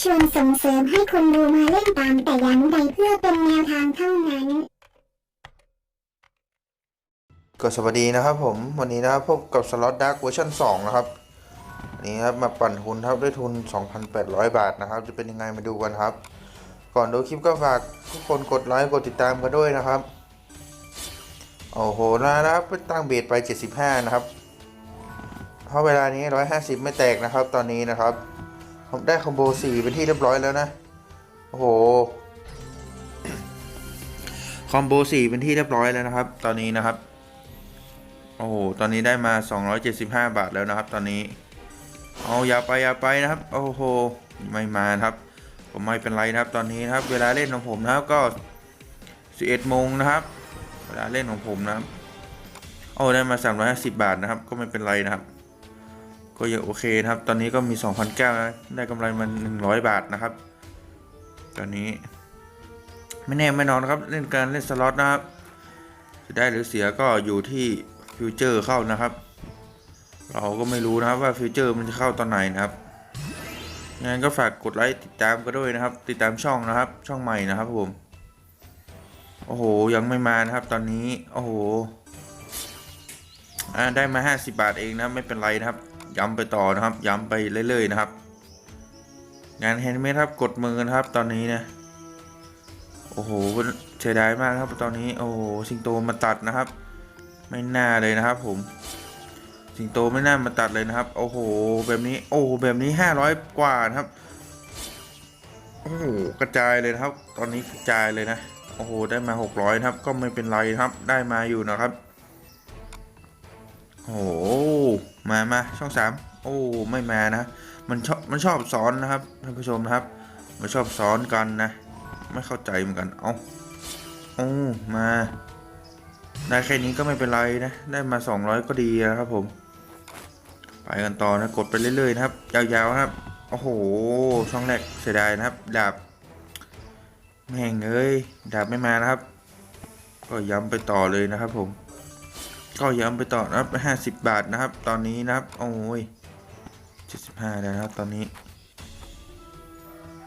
กชวนส่งเสริมให้คนดูมาเล่นตามแต่อย่างใดเพื่อเป็นแนวทางเท่านั้น ก็สวัสดีนะครับผมวันนี้นะครับพบกับสล็อตดาร์กเวอร์ชัน2นะครับนนี้ครับมาปั่นทุนครับด้วยทุน 2,800 บาทนะครับ จะเป็นยังไงมาดูกันครับ ก่อนดูคลิปก็ฝากทุกคนกดไลค์กดติดตามกันด้วยนะครับโอ้โหนะครับตั้งเบสไป 75 นะครับเพราะเวลานี้ 150 ไม่แตกนะครับ ตอนนี้นะครับ ผมได้คอมโบ4เป็นที่เรียบร้อยแล้วนะ โอ้โห คอมโบ4เป็นที่เรียบร้อยแล้วนะครับ ตอนนี้นะครับ โอ้โห ตอนนี้ได้มา 275 บาทแล้วนะครับ ตอนนี้ เอาอย่าไปอย่าไปนะครับ โอ้โห ไม่มานะครับ ผมไม่เป็นไรนะครับ ตอนนี้นะครับ เวลาเล่นของผมนะครับก็ 11โมงนะครับ เวลาเล่นของผมนะครับ โอ้ได้มา 350 บาทนะครับ ก็ไม่เป็นไรนะครับ ก็ยังโอเคนะครับ ตอนนี้ก็มี2,009นะได้กำไรมา100 บาทนะครับ ตอนนี้ ไม่แน่ไม่นอนนะครับเล่นการเล่นสล็อตนะครับ จะได้หรือเสียก็อยู่ที่ฟิวเจอร์เข้านะครับ เราก็ไม่รู้นะครับว่าฟิวเจอร์มันจะเข้าตอนไหนนะครับงั้นก็ฝากกดไลค์ติดตามกันด้วยนะครับ ติดตามช่องนะครับ ช่องใหม่นะครับผมโอ้โหยังไม่มานะครับ ตอนนี้โอ้โหอ่าได้มา 50 บาทเองนะไม่เป็นไรนะครับ ย้ำไปต่อนะครับ ย้ำไปเรื่อยๆนะครับ งานแฮนด์เมดครับกดมือนะครับตอนนี้นะโอ้โหเสียดายมากครับตอนนี้โอ้โหสิงโตมาตัดนะครับ ไม่น่าเลยนะครับ ผม สิงโตไม่น่ามาตัดเลยนะครับ โอ้โห แบบนี้โอ้โหแบบนี้ห้าร้อยกว่านะครับโอ้โหกระจายเลยนะครับ ตอนนี้กระจายเลยนะโอ้โหได้มาหกร้อยนะครับ ก็ไม่เป็นไรนะครับ ได้มาอยู่นะครับโอ้โห มามาช่องสามโอ้ไม่มานะ มันชอบมันชอบซ้อนนะครับท่านผู้ชมนะครับ มันชอบซ้อนกันนะ ไม่เข้าใจเหมือนกัน เอาโอ้มาได้แค่นี้ก็ไม่เป็นไรนะ ได้มา 200 ก็ดีนะครับผม ไปกันต่อนะ กดไปเรื่อยๆนะครับ ยาวๆนะครับ โอ้โห ช่องแรกเสียดายนะครับ ดาบ แม่งเอ้ย ดาบไม่มานะครับ ก็ย้ำไปต่อเลยนะครับผม ก็ย้ำไปต่อนะครับ50 บาทนะครับ ตอนนี้นะครับ โอ้ย75แล้วนะครับตอนนี้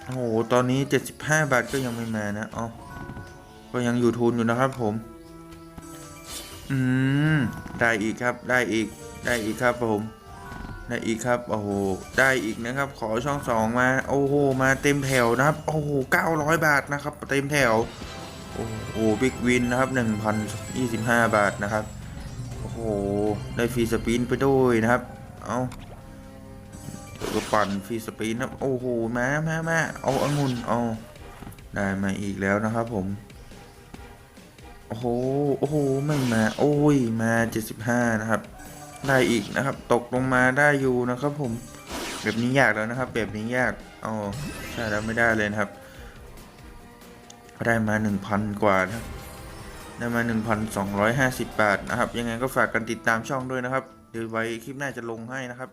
โอ้โห ตอนนี้ 75 บาทก็ยังไม่มานะอ๋อก็ยังอยู่ทุนอยู่นะครับผม อืม ได้อีกครับ ได้อีก ได้อีกครับผม ได้อีกครับ โอ้โห ได้อีกนะครับ ขอช่องสองมา โอ้โห มาเต็มแถวนะครับ โอ้โห900 บาทนะครับ เต็มแถว โอ้โห บิ๊กวินนะครับ 1,025 บาทนะครับ โอ้โห ได้ฟรีสปินไปด้วยนะครับ เอาตัวปั่นฟรีสปีนครับโอ้โหแมามามาเอาองุ่นเอาได้มาอีกแล้วนะครับผม โอ้โห โอ้โห ไม่มา โอ้ย มา 75 นะครับ ได้อีกนะครับ ตกลงมาได้อยู่นะครับผม แบบนี้ยากแล้วนะครับ แบบนี้ยากอ๋อใช่แล้วไม่ได้เลยนะครับ ได้มา 1,000 กว่านะครับ ได้มา 1,250 บาทนะครับ ยังไงก็ฝากกันติดตามช่องด้วยนะครับ เดี๋ยวไว้คลิปหน้าจะลงให้นะครับ